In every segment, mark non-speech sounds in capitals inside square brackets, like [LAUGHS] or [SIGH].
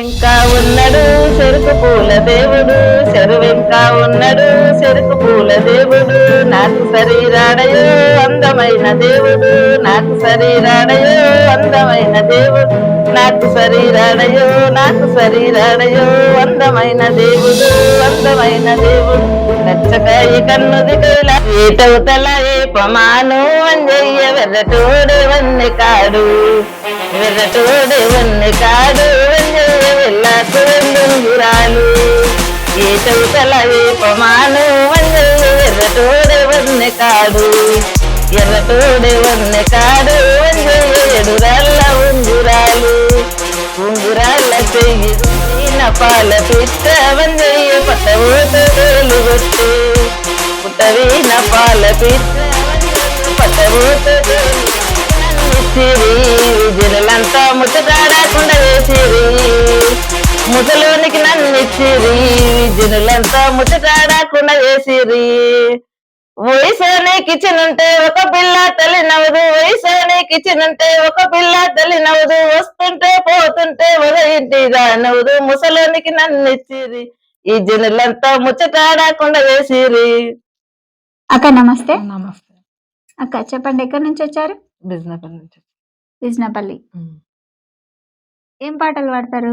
వెంక ఉన్నాడు చెరుకు పూల దేవుడు. చెరు వెంక ఉన్నాడు చెరుకు పూల దేవుడు. నాకు శరీరాడయో అందమైన దేవుడు. నాకు శరీరాడయో అందమైన దేవుడు. నాకు శరీరాడయో నాకు శరీరాడయో అందమైన దేవుడు. అందమైన దేవుడు. నచ్చకాయ కన్ను దిగుల ఏ పమాను అంజయ్య వెర్రటోడు వన్నె కాడు. వెర్రటోడు వన్నె కాడు అంజయ్య వెళ్ళకు ఏ ఏటవుతల ఏ పమాను ఎర్రటోడే వన్నె కాడు ఎర్రటోడే వన్నె కాడు అంజయ్య ఎడురాళ్ళ ఉంగురాలు. ఉంగురాళ్ళ చెయ్యి పాల పిట్ట వంజయ్య పట్టవోతు కొట్టు. పుట్టవి పాల పిట్ట పట్టవోతు నన్నిచ్చిరి జనులంతా ముచ్చటాడకుండా వేసిరి. ముసలోనికి నన్నిచ్చిరి జనులంతా ముచ్చటాడకుండా వేసిరి. వయసునే కిచెన్ ఉంటే ఒక పిల్ల తల్లి నవ్వదు వయసునే కిచెన్ ఉంటే ఒక పిల్ల తల్లి నవ్వదు. వస్తుంటే పోతుంటే ఇంటిగా నవ్వదు ముసలోనికి నన్ను ఇచ్చిరి. ఈ జనులంతా ముచ్చటాడకుండా వేసిరి. అక్క నమస్తే. నమస్తే. అక్క చెప్పండి ఎక్కడి నుంచి వచ్చారు? బిజినెస్ నుంచి విజనపల్లి ఏం పాటలు పాడతారు?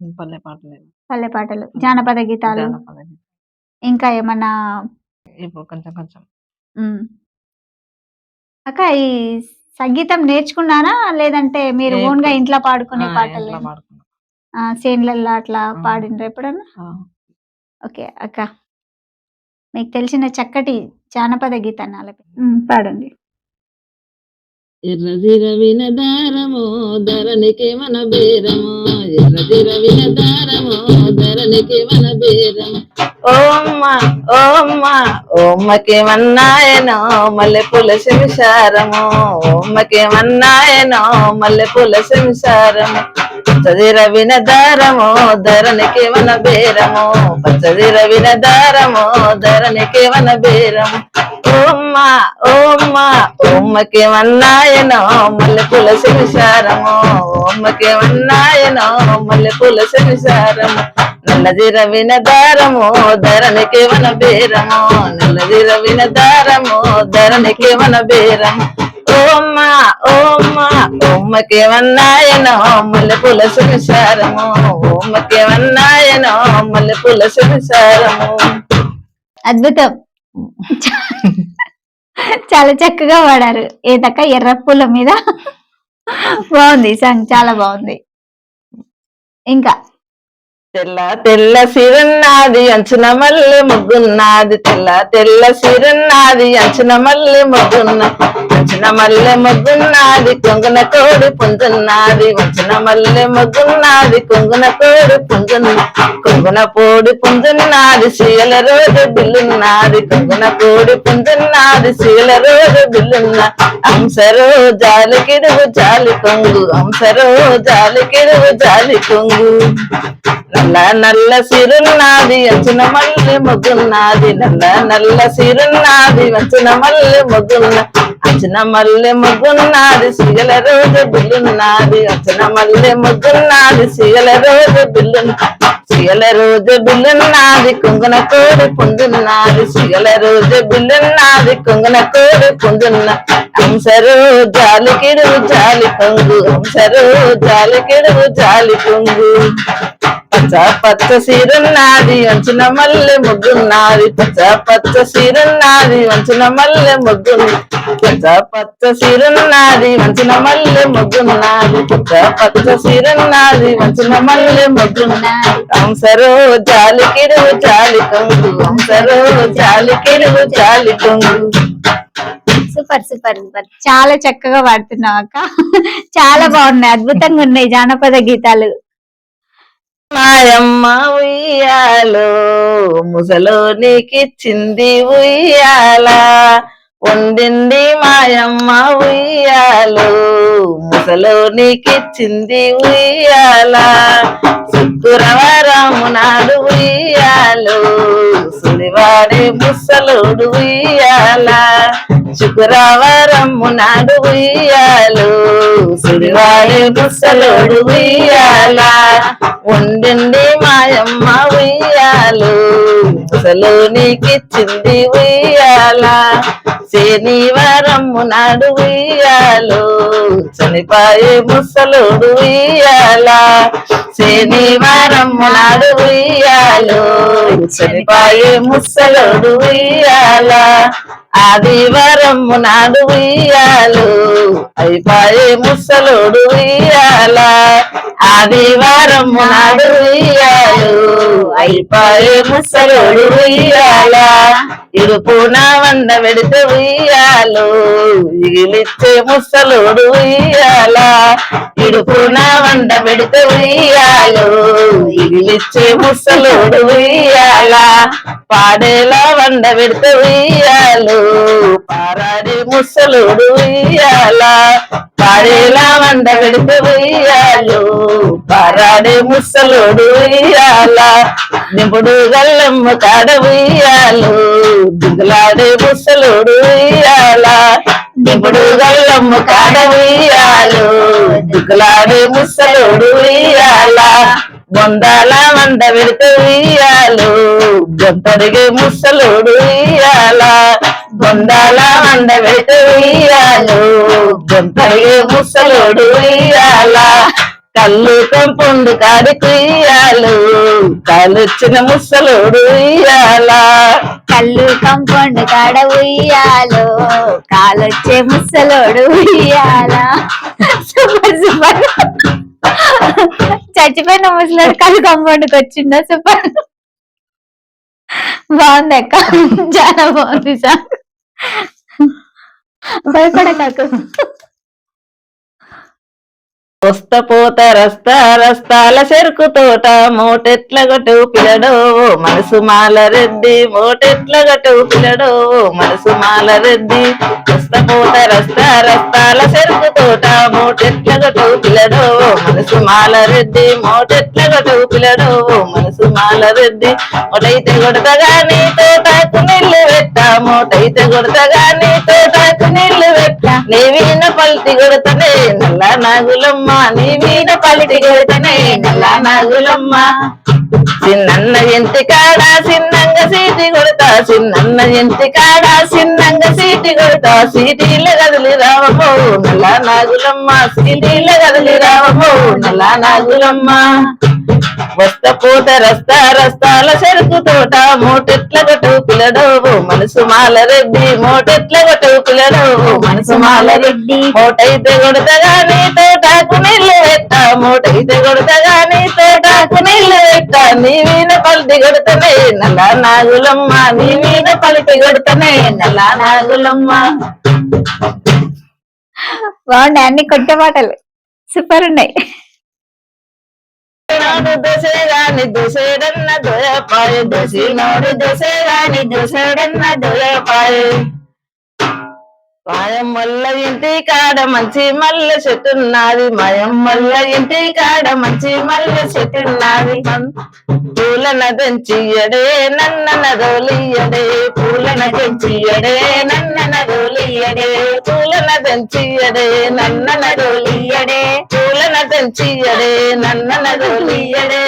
పల్లె పాటలు. పల్లె పాటలు. జానపద గీతాలు. జానపద. ఇంకా ఏమన్నా ఇప్పుడు కొంచెం కొంచెం. అక్క ఈ సంగీతం నేర్చుకున్నారా? లేదంటే మీరు ఓన్గా ఇంట్లో పాడుకునే ఆ, పాటలు ఇంట్లో పాడుకున్నాం. సేన్లల్లో అట్లా ఆ. పాడిండ్రు ఎప్పుడన్నా? ఆ, ఓకే అక్క. మీకు తెలిసిన చక్కటి జానపద గీతాన్ని ఆలపి ఉమ్, పాడండి. ఎర్రదిర వినదారమో ధరణికి మన బేరమో ఎర్రదిర వినదారమో ధరణికి మన బేరము ఓమ్మ ఓమ్మ ఓమ్మకేమన్నాయనో మల్లె పూల శంసారము ఓమ్మకేమన్నాయనో మల్లె పూల శంసారము పచ్చదిర వినదారమో ధరణికి మన బేరము పచ్చదిర వినదారమో ధరణికి మన బేరము ఓమ్మ ఓమ్మ ఓమ్మకేమన్నాయనో మల్లె పూల శంసారము ఓమ్మకేమన్నాయనో మల్లె పూల నల్లది రవిన దారము ధరణికి వన బేరము నల్లది రవిన దారము ధరణికి వన బేరము ఓమ్మ ఓమ్మ ఓమ్మకేమన్నాయనో మల్లె పూల శంసారము ఓమ్మకేమన్నాయనో మల్లె పూల శంసారము అద్భుతం. [LAUGHS] చాలా చక్కగా వాడారు ఏదక్క ఎర్ర పూల మీద? బాగుంది సాంగ్ చాలా బాగుంది. ఇంకా తెల్ల తెల్ల సిరున్నాది అంచున మల్లె ముగ్గున్నాది. తెల్ల తెల్ల సిరున్నాది అంచున మల్లె ముగ్గున్న అంచున మల్లె ముగ్గున్నాది కొంగున కోడి పుంజున్నది. వంచున మల్లె ముగ్గున్నది కొంగున కోడి పుంజున్న కొంగున పోడి పుంజున్నది సీల రోజు బిల్లున్నది. కొంగున కోడి పుంజున్నది సీల రోజు బిల్లున్న అంసరో జాలి కిడుగు జాలి కొంగు అంసరో జాలి కిడుగు జాలి కొంగు. నల్ల నల్ల సిరున్నాది వచ్చిన మల్లె మొగ్గున్నది నల్ల నల్ల సిరున్నాది వచ్చిన మల్లె మొగ్గున్న వచ్చిన మల్లె మొగ్గున్నది సిగల రోజు బిల్లున్నది. వచ్చిన మల్లె మొగ్గున్నది సిగల రోజు బిల్లున్న సిగల రోజు బిల్లున్నది కొంగున కోడి పొందున్నది సిగల రోజు బిల్లున్నది కుంగున కోడి పొందున్న అంసరు జాలి కిడుగు జాలి కొంగు అంసరు జాలి జాలి కొంగు. పచ్చ పచ్చ సీరున్నది వంచిన మల్లె ముగ్గున్నది. పచ్చ పచ్చ సీరున్నది వంచిన మల్లె ముగ్గున్న పచ్చ పచ్చ సీరున్నది వంచిన మల్లె ముగ్గున్నది. పచ్చ పచ్చ సీరున్నది వంచిన మల్లె ముగ్గున్నది. అంసరో జాలి కిడుగు జాలి కొంగు అంసరో జాలి కిడుగు జాలి కొంగు సూపర్ సూపర్ సూపర్. చాలా చక్కగా పాడుతున్నావు అక్క. చాలా బాగున్నాయి అద్భుతంగా ఉన్నాయి జానపద గీతాలు. మాయమ్మ ఉయ్యాలో ముసలోనికిచ్చింది ఉయ్యాల. వండింది మాయమ్మ ఉయ్యాలో ముసలోనికిచ్చింది ఉయ్యాల. శుక్రవారం నాడు ఉయ్యాలో శనివారం ముసలోడు ఉయ్యాల. శుక్రవారం నాడు ఉయ్యాలు శనివాడే ముసలోడు ఉయ్యాల. ముసలు నీకిచ్చింది ఉయ్యాల. శనివారం నాడు ఉయ్యాలు. చనిపోయే ముసలోడు ఉయ్యాల. శనివారం నాడు ఉయ్యాలు. చనిపోయే ముసలోడు ఉయ్యాల. ఆదివారం నాడు ఉయ్యాలు. అయిపోయే ముసలోడు ఉయ్యాల. ఆదివారం నాడు ఉయ్యాలు. అయిపోయే ముసలోడు ఉయ్యాల. ఇరుపున వంద పెడితే ఉయ్యాలు. ఇగిలిచ్చే ముసలోడు ఉయ్యాల. ఇడుపున వంద పెడితే ఉయ్యాలు. ఇగిలిచ్చే ముసలోడు ఉయ్యాల పాడేలా వండ పెడితే ఉయ్యాలు. పారాడి ముసలోడు ఉయ్యాల పాడేలా వండ పెడితే ఉయ్యాలు. పారాడే ముసలోడు ఉయ్యాల నిపుడు గల్లమ్మ కాడ ఉయ్యాలు. దిగులాడే ముసలోడు ఉయ్యాల నిపుడు గల్లమ్మ కాడ ఉయ్యాలు. దిగులాడే ముసలోడు ఉయ్యాల బొందాల వంద పెడితే ఉయ్యాలు గంతడిగే ముసలోడు ఉయ్యాల. బొందాల వంద పెడితే ఉయ్యాలు గంతడిగే ముసలోడు ఉయ్యాల. కళ్ళు కంపుండు కాడి కుయ్యాలు కాలుచ్చిన ముసలోడు ఉయ్యాల. కళ్ళు కంపౌండ్ కాడ ఉయ్యాలో కాలొచ్చే ముసలోడు ఉయ్యాల. [LAUGHS] Super super. చచ్చిపోయిన ముసలి కళ్ళు కంపౌండ్కి వచ్చిందా? సూపర్. బాగుంది అక్క. చాలా బాగుంది సార్. భయపడక వస్త పోత రస్తా రస్తాల చెరుకు తోట మోటెట్ల గటు పిలడో మనసు మాల రెడ్డి మోటెట్ల గటు పిలడో మనసు మాల రెడ్డి. వస్త పోత రస్తా రస్తాల చెరుకు తోట మోటెట్ల గటు పిలడో మనసు మాల రెడ్డి మోటెట్ల గటు పిలడో మనసు మాల రెడ్డి. మొటైతే కొడతగాని తోటకు నిల్లు పెట్ట మోటైతే కొడతగాని తోట నీళ్ళు పెట్ట నీ వీణ పల్టి కొడతనే నల్ల నాగులమ్మ నీ వీణ పల్టి కొడతనే నల్ల నాగులమ్మ. చిన్నన్న ఇంటి కాడ చిన్నంగ సీటి కొడతా చిన్నన్న ఇంటి కాడ చిన్నంగ సీటి కొడతా. సీటీల కదిలి రావమో నల్ల నాగులమ్మ సీటీల కదిలి రావమో నల్ల నాగులమ్మ. వస్త పోత రస్తా రస్తాల చెరుకు తోట మోటెట్ల గటు పిల్లడోవు మనసు మాల రెడ్డి మోటెట్ల గటు పిల్లడోవు మనసు మాల రెడ్డి. మోటైతే కొడతగాని తోటాకు నీళ్ళు పెట్ట మోటైతే కొడతగాని తోటాకు నీళ్ళు పెట్ట నీ మీద పలిటి కొడతనే నల్ల నాగులమ్మ నీ మీద పలిటి కొడతనే నల్ల నాగులమ్మ. బాగున్నాయి అన్ని కొట్టే పాటలు సూపర్ ఉన్నాయి. నాడు దోసేగాని దోసేడన్న దోయపాయ. దోసి నాడు దోసేగాని దోసేడన్న మాయం మల్ల ఇంటి కాడ మంచి మల్ల చెట్టున్నది. మల్ల ఇంటి కాడ మంచి మల్ల చెట్టున్నది. పూలన తెంచియడే నన్న నదోలియడే పూలన తెంచియడే నన్న నదోలియడే పూలన తెంచియడే నన్న నదోలియడే పూలన తెంచియడే నన్న నదోలియడే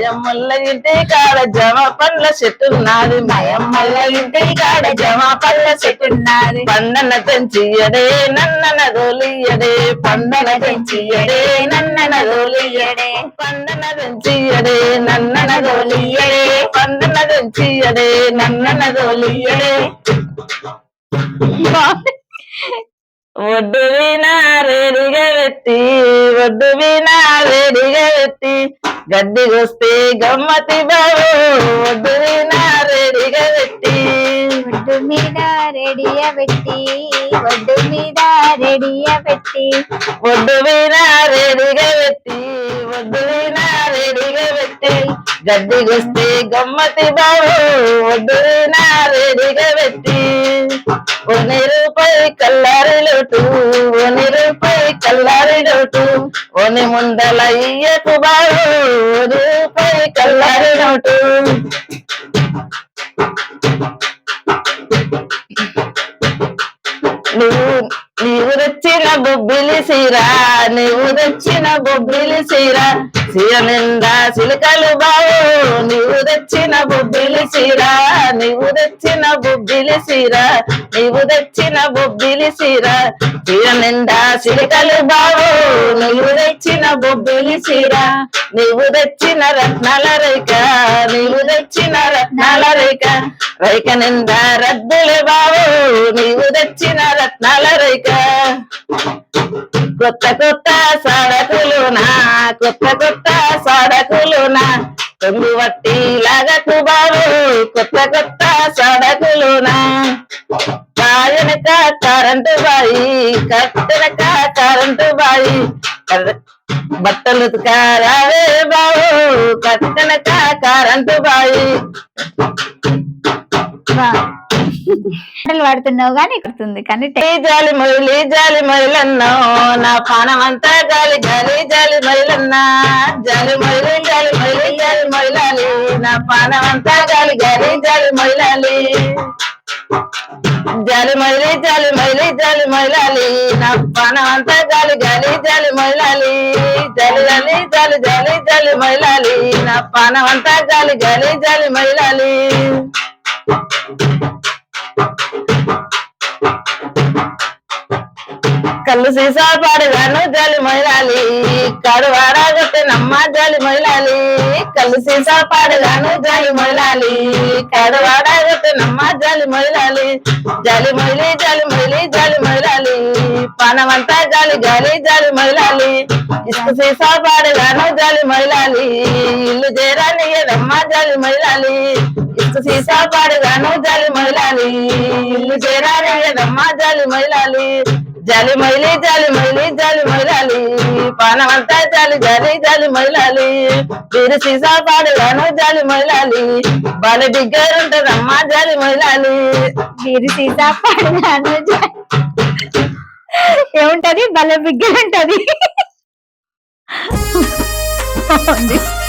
మయమ్మల్ల ఇంటి కాడ జమ పండ్ల చెట్టున్నది మయమ్మల్ల ఇంటి కాడ జమ పండ్ల చెట్టున్నది పండన తెంచియడే నన్నన దోలియడే పండన తెంచియడే నన్నన దోలియడే పండన తెంచియడే నన్నన దోలియడే పండన తెంచియడే నన్నన దోలియడే ఒడ్డు వినా రేడిగా ఒడ్డు వినా వెత్తి. పెట్టి గడ్డికొస్తే గమ్మతి బాబు ఒడ్డు వినా రేడిగా పెట్టి ఒడ్డు మీద రెడియ పెట్టి ఒడ్డు మీద రెడియ పెట్టి ఒడ్డు వినా రేడిగా పెట్టి ఒడ్డు వినా రేడిగా పెట్టి గడ్డికొస్తే గమ్మతి బాబు ఒడ్డు వినా రేడిగా పెట్టి ఒని రూపాయి కల్లారి లోటు ఒని రూపాయి కల్లారినట్టు ఓని ముందల ఇయ్యకు బారు రూపై కల్లారినట్టు నువ్వు నీవు తెచ్చిన బొబ్బిలి సీర నీవు తెచ్చిన బొబ్బిలి సీర సీర నిండా సిలకలు బావు. నీవు తెచ్చిన బొబ్బిలి సీర నీవు తెచ్చిన బొబ్బిలి సీర నీవు తెచ్చిన బొబ్బిలి సీర సీర నిండా సిలకలు బావు. నీవు తెచ్చిన బొబ్బిలి సీర నీవు తెచ్చిన రత్నాల రేఖ నీవు తెచ్చిన రత్నాల రేఖ రైక నిండా రద్దులు రత్నాల రేఖ కొత్త కొత్త సడకులునా కొత్త కొత్త సడకులునా తొంగు వట్టి లాగకు బావు కొత్త కొత్త సడకులునా కాయనక కరెంటు బాయి కట్టెనక కరెంటు బాయి. బట్టలు ఉతకారావే బావు కట్టెనక కరెంటు బాయి. పాటలు పాడుతున్నావు కానీ కుడుతుంది కానీ జాలి మొయిలి జాలి మొయిలన్నో నా పానం అంతా జాలి గాలి జాలి మైలన్నా జాలి మొయిలి జాలి మొయిలి జాలి మొయిలాలి నా పానం అంతా గాలి జాలి జాలి మొయిలాలి. జాలి మొయిలి జాలి మొయిలి జాలి మొయిలాలి నా పానం అంతా గాలి జాలి జాలి మొయిలాలి జాలి జాలి జాలి జాలి జాలి మొయిలాలి నా పానం అంతా గాలి గాలి జాలి మొయిలాలి. కళ్ళు సీసా పాడుగాను జాలి మొయలాలి కాడు వాడాగొట్టే నమ్మ జాలి మొయలాలి కలిసి సీసా పాడుగాను జాలి మొయలాలి కాడు నమ్మ జాలి మొయలాలి జాలి మొయలి జాలి మొయలి జాలి మొయలాలి పనమంతా గాలి గాలి జాలి మొయలాలి ఇసుకు సీసా పాడగాను జాలి మొయలాలి ఇల్లు చేరాలి రమ్మ జాలి మొయలాలి ఇసుకు సీసా పాడగాను జాలి మొయలాలి ఇల్లు చేరాలి రమ్మ జాలి మొయలాలి జాలి మైలి జాలి మైలి జాలి మైలాలి. పానమంతా జాలి జాలి జాలి మైలాలి. వీరు సీసా పాడుగాను జాలి మైలాలి. బాల బిగ్గరుంటదమ్మా జాలి మైలాలి. మీరు సీసా పాడుగాను ఏముంటది? భలే బిగ్గర ఉంటది. [LAUGHS]